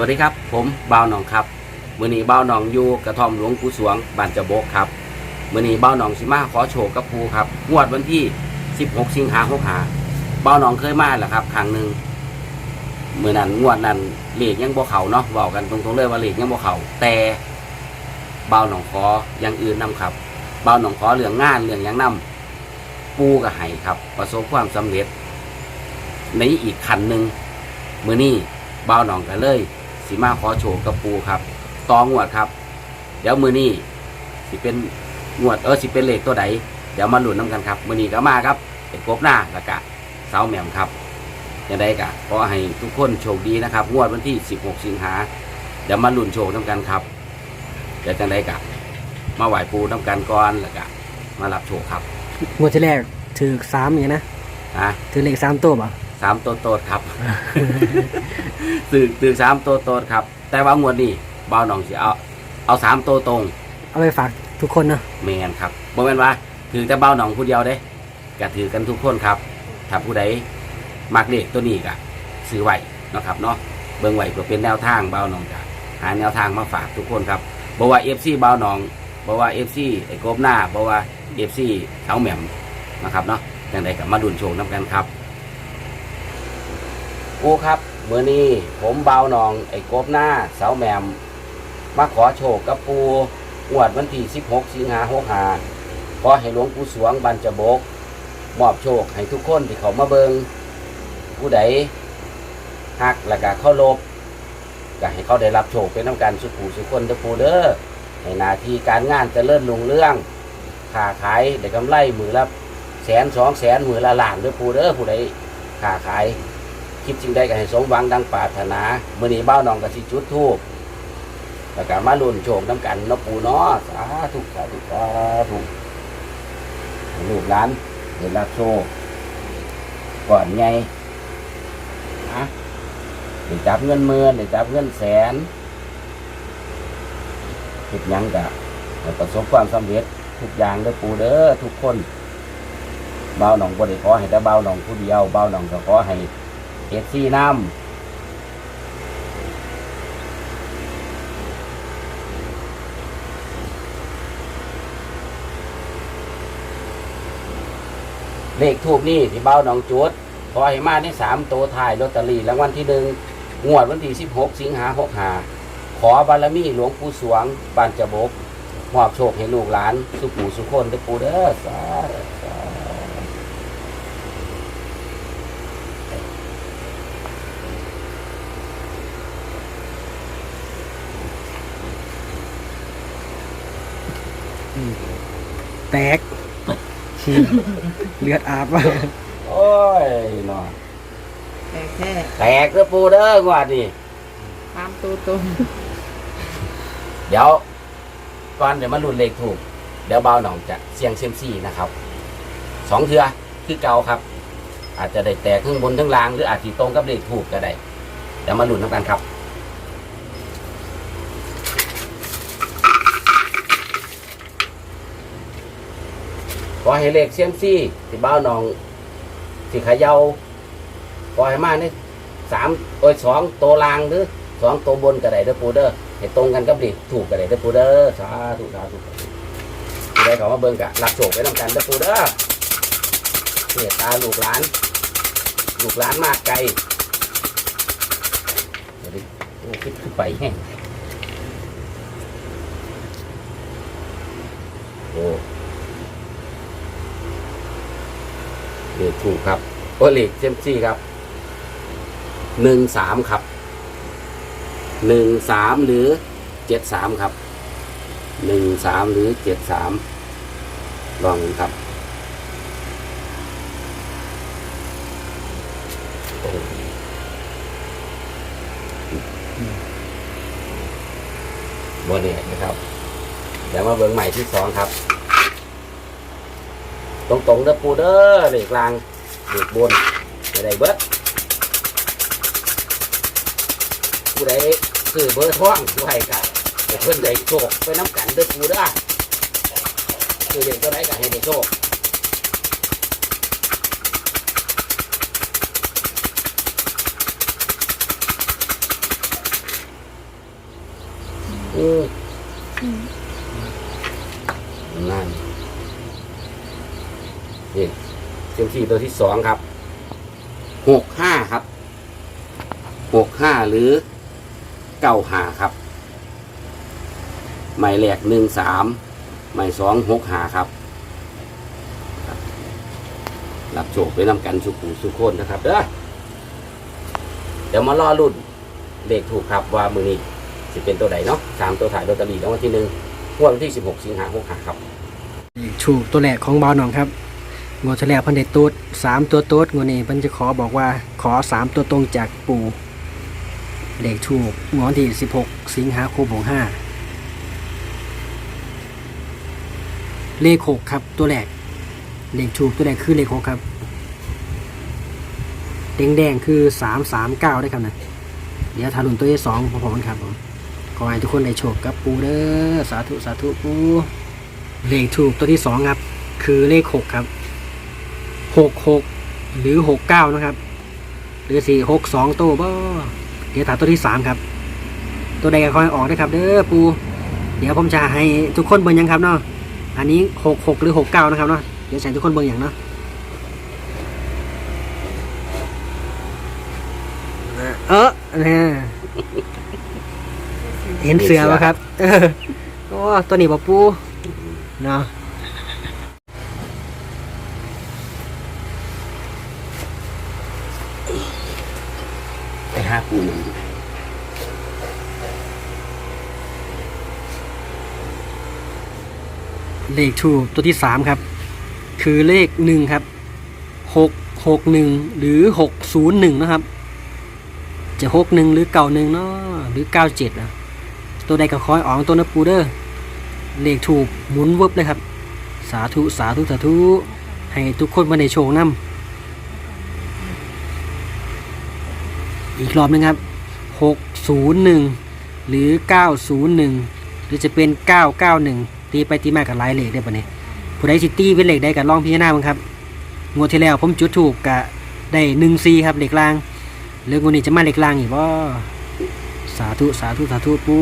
วัสดีครับ ผมบ่าวหนองครับมื้อนี้บ่าวหนองอยู่กระท่อมหลวงปู่สวงบ้านจะโบกครับมื้อนี้บ่าวหนองสิมาขอโชคกับปูครับงวดวันที่ 16 สิงหาคม65บ่าวหนองเคยมาแล้วครับครั้งหนึ่งเมื้อนั้นงวดนั้นเลขยังบ่เขาเนาะเว้ากันตรงๆเลยว่าเลขยังบ่เขาแต่บ่าวหนองขออย่างอื่นนํครับบ่าวหนองขอเรื่องงานเรื่องยังนํปูก็ให้ครับ ประสบความสำเร็จ ในอีกคันหนึ่งมื้อนี้บ่าวหนองกันเลย สีมาขอโชว์กับปูครับตองวดครับ เดี๋ยวมือนี้สิเป็นงวดเออสิเป็นเลขตัวใดเดี๋ยวมาลุ้นน้ำกันครับมือนี้ก็มาครับเป็นกบหน้าแล้วก็เสาแหม่มครับยังไงกะขอให้ทุกคนโชคดีนะครับงวดวันที่ 16 สิงหาเดี๋ยวมาลุ้นโชคน้ำกันครับเดี๋ยวจังไดกะมาไหว้ปูน้ำกันก่อนแล้วก็มารับโชคครับงวดที่แรกถือสามอย่างนะนะถือเลขสามตัวป่ะสามตัวโตดครับ ตื่นตื่นสามตัวโตดครับ แต่ว่างวดนี้เบาหนองสิเอาเอาสามตัวตรงเอาไปฝากทุกคนเนาะแมนครับบ่แม่นว่าถือแต่เบ้าหนองผู้เดียวเด้ก็ถือกันทุกคนครับ ถ้าผู้ใดมักเลขตัวนี้ก็ซื้อไว้เนาะครับเนาะเบิ่งไว้เพื่อเป็นแนวทางเบ้าหนองก็หาแนวทางมาฝากทุกคนครับบ่ว่า FC เบ้าหนองบ่ว่า FC ไอ้กบหน้าบ่ว่า FC เท้าแหม่มนะครับเนาะจังใดก็มาดุนโชคนํกันครับ กูครับมื้อนี้ผมเบาหนองไอ้กบหน้าเสาแหม่มมาขอโชคกับปูงวดวันที่ 16 สิงหาคม65ขอให้หลวงปู่สวงบันจะบก มอบโชคให้ทุกคนที่เขามาเบิงผู้ใดฮักและก็เคารพก็ให้เขาได้รับโชคเป็นน้ำกันสุขูสุขคนเดอปูเด้อให้นาทีการงานเจะเลิ่นลงเรื่องค้าขายได้กำไรมือละแสนสองแสนมือละล้านเดอปูเด้อผู้ใดค้าขาย คิดจริงได้ก็ให้สมหวังดังปรารถนามื่อนี้เบ้าน้องก็สิจุดทูบแล้วก็มาลุ่นโชคน้ำกันเนาะปูเนาะสาธุสาธุสาธุลูกหลานเห็นรับโชคก่อนไงนะเดี๋ยวจับเงินหมื่นเดี๋ยวจับเงินแสนคิดยังกะประสบความสำเร็จทุกอย่างเด้อปูเด้อทุกคนเบาหนองบ่ได้ขอให้แต่เบาหนองผู้เดียวเบาหนองก็ขอให้ เอฟซีน้ำเลขทูบนี่ที่เบ้าหนองจุดขอให้มาในสามตัวท้ายลอตเตอรี่รางวัลที่หนึ่งงวดวันที่สิบหกสิงหาหกหาขอบารมีหลวงปู่สวงบานจะบกมอบโชคให้ลูกหลาน สุขูสุขคนเด้อปู่เด้อสาธุ แตกฉีกเลือดอาบว่ะโอ้ยเนาะแค่แค่แตกเด้อปู่เด้องวดนี่ตามตัวตรงเดี๋ยวก่อนเดี๋ยวมาลุ้นเลขถูก เดี๋ยวเบาหนองจะเสียงเซยมซี่นะครับสองเทือคือเก่าครับ อาจจะได้แตกทั้งบนทั้งล่างหรืออาจจะตรงกับเลขถูกก็ได้เดี๋ยวมาลุ้นทั้งกันครับ ขอให้เลขเซียมซี่ที่บ้าวหนองที่เขยาขอให้มาในสามโอ้ยสองตัวล่างหรือสองตัวบนก็ไดเด้อปูเด้อให้ตรงกันกับเลขถูกก็ไดเด้อปูเด้อสาธุสาธุผู้ใดเขามาเบิ่งกะรับโชคไปนำกันเด้อปูเด้อเสียตาลูกหลาน ลูกหลานมากไกลเดี๋ยวดิโอ้คิดขึ้นไปแห้งโอ้ เลขถูกครับโอเลขเจมซี่ครับหนึ่งสามครับหนึ่งสามหรือเจ็ดสามครับหนึ่งสามหรือเจ็ดสามลองครับโอ้โบเน่นะครับเดี๋ยวมาเบิ้งใหม่ที่สองครับ ตรงตรงๆเด้อปูเด้อเลขกลางเลขบนไม่ได้เบิดผู้ใดซื้อเบอร์ท่องไว้กันเพื่อนได้โชคไปน้ำกันเด้อปูเด้อซื้อเลขตัวไหนก็ให้ได้โชคเออนั่น นี่เซียมซีตัวที่สองครับหกห้าครับหกห้าหรือเก้าหาครับ หมายแรกหนึ่งสามหมายสองหกหาครับรับรับโชคไปนำกันสุขูสุขคนนะครับเด้อเดี๋ยวมารอรุ่นเลขถูกครับว่ามือนี้สิเป็นตัวใดเนาะสามตัวถ่ายลอตเตอรี่รางวัลที่หนึ่งงวดวันที่สิบหกสิงหาหกหาครับ ถูกตัวแรกของบาหนองครับ งวดที่แล้วเพันเด็ดตูดสามตัวตูดงวดนี้เพันจะขอบอกว่าขอสามตัวตรงจากปู่เลขถูกงวดวันที่สิบหกสิงหาคมหกห้าเลขหกครับตัวแรกเลขถูกตัวแรกคือเลขหกครับแดงแดงๆคือสามสามเก้าได้ครับนะเดี๋ยวทารุนตัวที่สองพร้อมๆกันครับผมขอให้ทุกคนได้โชคกับปูเด้อสาธุสาธุปูเลขถูกตัวที่สองครับ คือเลขหกครับ หกหกหรือหกเก้านะครับ หรือสี่หกสองตัวบ่เดี๋ยวถามตัวที่สามครับ ตัวใดก็คอยออกนะครับ เด้อปู เดี๋ยวผมจะให้ทุกคนเบิ่งยังครับเนาะอันนี้หกหกหรือหกเก้านะครับเนาะเดี๋ยวใส่ทุกคนเบิ่งอย่างเนาะเออเนี่ยเห็นเสือไหมครับ เออโอ้ตัวนี้บ่ปูเนาะ ห้าปูหนึ่งเลขถูตัวที่สามครับ คือเลขหนึ่งครับหกหกหนึ่งหรือหกศูนย์หนึ่งนะครับ จะหกหนึ่งหรือเก่าหนึ่งเนาะหรือเก้าเจ็ดนะตัวใดก็คอยออกตัวนะปูเดอร์เลขถูกหมุนเวิบเลยครับ สาธุ สาธุ สาธุ ให้ทุกคนมาในโชว์น้ำ อีกรอบหนึงครับหกศูนย์หนึ่งหรือเก้าศูนย์หนึ่งหรือจะเป็นเก้าเก้าหนึ่งตีไปตีมากับหลายเลกได้ปะเนี่ยผู้ใดสิตี้เป็นเหล็กได้กับลองพิจารณาบ้างครับงวดที่แล้วผมจุดถูกกะได้หนึ่งซีครับเหลขล่างเรื่องงวดนี้จะมาเหลขล่างอีกว่าสาธุสาธุสาธุปู